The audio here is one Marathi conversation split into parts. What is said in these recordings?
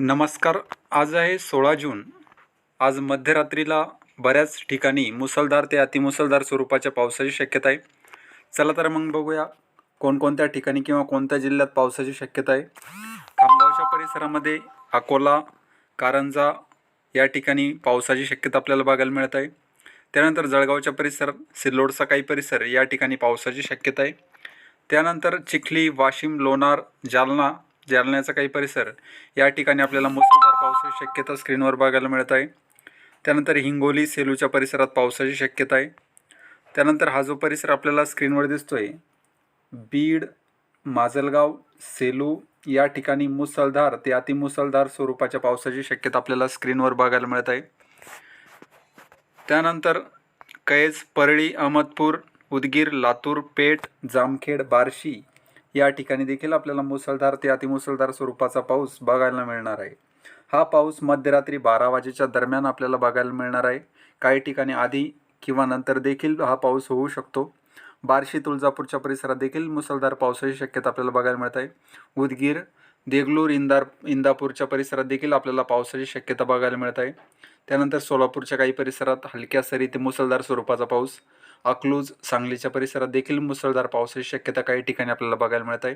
नमस्कार आज आहे सोळा जून. आज मध्यरात्रीला बऱ्याच ठिकाणी मुसळधार ते अतिमुसळधार स्वरूपाच्या पावसाची शक्यता आहे. चला तर मग बघूया कोणकोणत्या ठिकाणी किंवा कोणत्या जिल्ह्यात पावसाची शक्यता आहे. खामगावच्या परिसरामध्ये अकोला कारंजा या ठिकाणी पावसाची शक्यता आपल्याला बघायला मिळत आहे. त्यानंतर जळगावच्या परिसर सिल्लोडचा काही परिसर या ठिकाणी पावसाची शक्यता आहे. त्यानंतर चिखली वाशिम लोणार जालना जालन्याचा काही परिसर या ठिकाणी आपल्याला मुसळधार पावसाची शक्यता स्क्रीनवर बघायला मिळत आहे. त्यानंतर हिंगोली सेलूच्या परिसरात पावसाची शक्यता आहे. त्यानंतर हा जो परिसर आपल्याला स्क्रीनवर दिसतोय बीड माजलगाव सेलू या ठिकाणी मुसळधार ते अतिमुसळधार स्वरूपाच्या पावसाची शक्यता आपल्याला स्क्रीनवर बघायला मिळत आहे. त्यानंतर कैज परळी अहमदपूर उदगीर लातूर पेठ जामखेड बार्शी या ठिकाणी देखील आपल्याला मुसळधार ते अतिमुसळधार स्वरूपाचा पाऊस बघायला मिळणार आहे. हा पाऊस मध्यरात्री बारा वाजेच्या दरम्यान आपल्याला बघायला मिळणार आहे. काही ठिकाणी आधी किंवा नंतर देखील हा पाऊस होऊ शकतो. बार्शी तुळजापूरच्या परिसरात देखील मुसळधार पावसाची शक्यता आपल्याला बघायला मिळत आहे. उदगीर देगलूर इंदार इंदापूरच्या परिसरात देखील आपल्याला पावसाची शक्यता बघायला मिळत आहे. त्यानंतर सोलापूरच्या काही परिसरात हलक्या सरी ते मुसळधार स्वरूपाचा पाऊस अकलूज सांगलीच्या परिसरात देखील मुसळधार पावसाची शक्यता काही ठिकाणी आपल्याला बघायला मिळत आहे.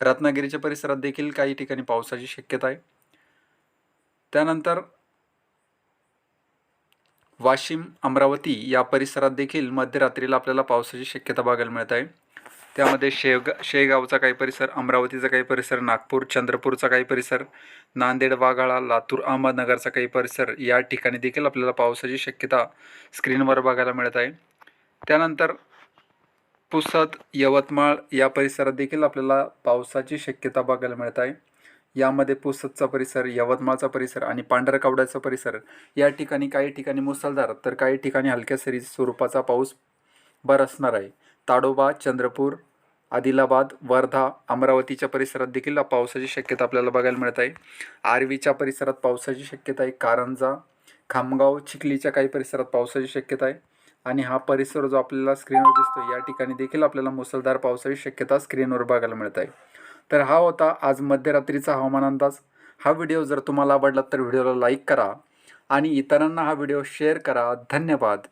रत्नागिरीच्या परिसरात देखील काही ठिकाणी पावसाची शक्यता आहे. त्यानंतर वाशिम अमरावती या परिसरात देखील मध्यरात्रीला आपल्याला पावसाची शक्यता बघायला मिळत आहे. त्यामध्ये शेवगा शेगावचा काही परिसर अमरावतीचा काही परिसर नागपूर चंद्रपूरचा काही परिसर नांदेड वाघाळा लातूर अहमदनगरचा काही परिसर या ठिकाणी देखील आपल्याला पावसाची शक्यता स्क्रीनवर बघायला मिळत आहे. त्यानंतर पुसद यवतमाळ या परिसरात देखील आपल्याला पावसाची शक्यता बघायला मिळत आहे. यामध्ये पुसदचा परिसर यवतमाळचा परिसर आणि पांढरकवड्याचा परिसर या ठिकाणी काही ठिकाणी मुसळधार तर काही ठिकाणी हलक्या सरी स्वरूपाचा पाऊस बरसणार आहे. ताडोबा चंद्रपूर आदिलाबाद वर्धा अमरावतीच्या परिसरात देखील पावसाची शक्यता आपल्याला बघायला मिळत आहे. आर्वीच्या परिसरात पावसाची शक्यता आहे. कारंजा खामगाव चिखलीच्या काही परिसरात पावसाची शक्यता आहे. आणि हा परिसर जो आपल्याला स्क्रीनवर दिसतो या ठिकाणी देखील आपल्याला मुसळधार पावसाची शक्यता स्क्रीनवर बघायला मिळत आहे. तर हा होता आज मध्यरात्रीचा हवामान अंदाज. हा व्हिडिओ जर तुम्हाला आवडला तर व्हिडिओला लाईक करा आणि इतरांना हा व्हिडिओ शेअर करा. धन्यवाद.